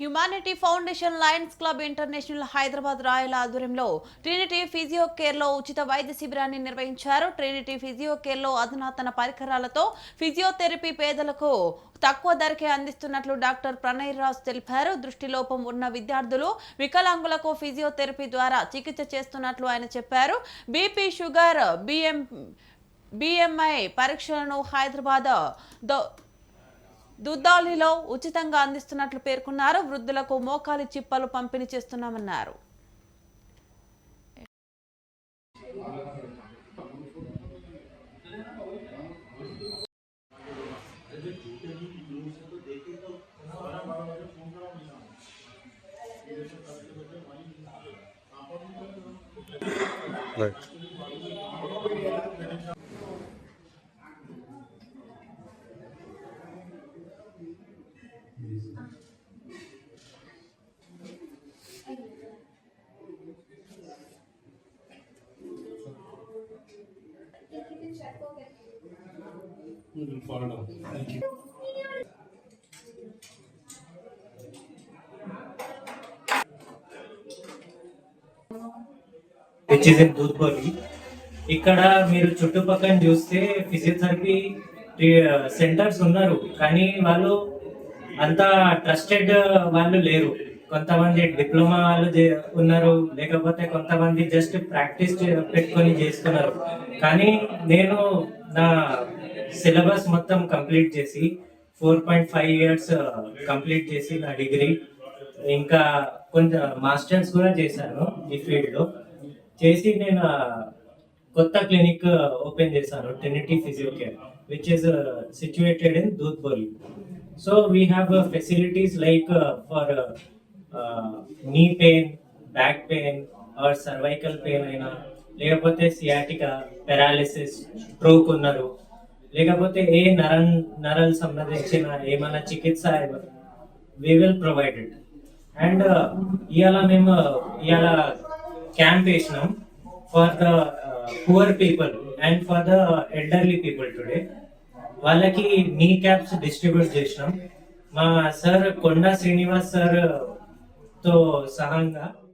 Humanity foundation lions club international Hyderabad Rayala ఆధ్వర్యంలో Trinity physio కేర్లో ఉచిత వైద్య శిబిరాన్ని నిర్వహించారు. ట్రినిటీ ఫిజియో కేర్లో అధునాతన పరికరాలతో ఫిజియోథెరపీ పేదలకు తక్కువ ధరకే అందిస్తున్నట్లు డాక్టర్ ప్రణయ్ రాజు తెలిపారు. దృష్టిలోపం ఉన్న విద్యార్థులు వికలాంగులకు ఫిజియోథెరపీ ద్వారా చికిత్స చేస్తున్నట్లు ఆయన చెప్పారు. బీపీ షుగర్ బిఎం బిఎంఐ పరీక్షలను హైదరాబాద్ దో దుద్దాలిలో ఉచితంగా అందిస్తున్నట్లు పేర్కొన్నారు వృద్ధులకు మోకాలి చిప్పలు పంపిణీ చేస్తున్నామన్నారు Right. విచ్ ఇస్ ఇన్ ఇక్కడ మీరు చుట్టుపక్కల చూస్తే ఫిజియోథెరపీ సెంటర్స్ uh, ఉన్నారు. కానీ వాళ్ళు అంత ట్రస్టెడ్ వాళ్ళు లేరు. కొంతమంది డిప్లొమా వాళ్ళు ఉన్నారు. లేకపోతే కొంతమంది జస్ట్ ప్రాక్టీస్ పెట్టుకొని చేస్తున్నారు. కానీ నేను నా సిలబస్ మొత్తం కంప్లీట్ చేసి four point five years complete చేసి నా డిగ్రీ. ఇంకా కొంచెం మాస్టర్స్ కూడా చేశాను ఈ ఫీల్డ్లో. చేసి నేను కొత్త క్లినిక్ ఓపెన్ చేశాను Trinity physio care which is situated in so we have facilities like for knee pain back pain or cervical pain అయినా లేకపోతే సియాటికా పెరాలిసిస్ స్ట్రోక్ ఉన్నారు. లేకపోతే ఏ నర నరల్ సంబంధించిన ఏమైనా చికిత్స వి విల్ ప్రొవైడెడ్ అండ్ ఇవాళ మేము ఇవాళ క్యాంప్ వేసినాం for the poor people and for the elderly people today వాళ్ళకి నీ క్యాప్స్ డిస్ట్రిబ్యూట్ చేసినాం. మా సార్ కొండా శ్రీనివాస్ సార్తో సహంగా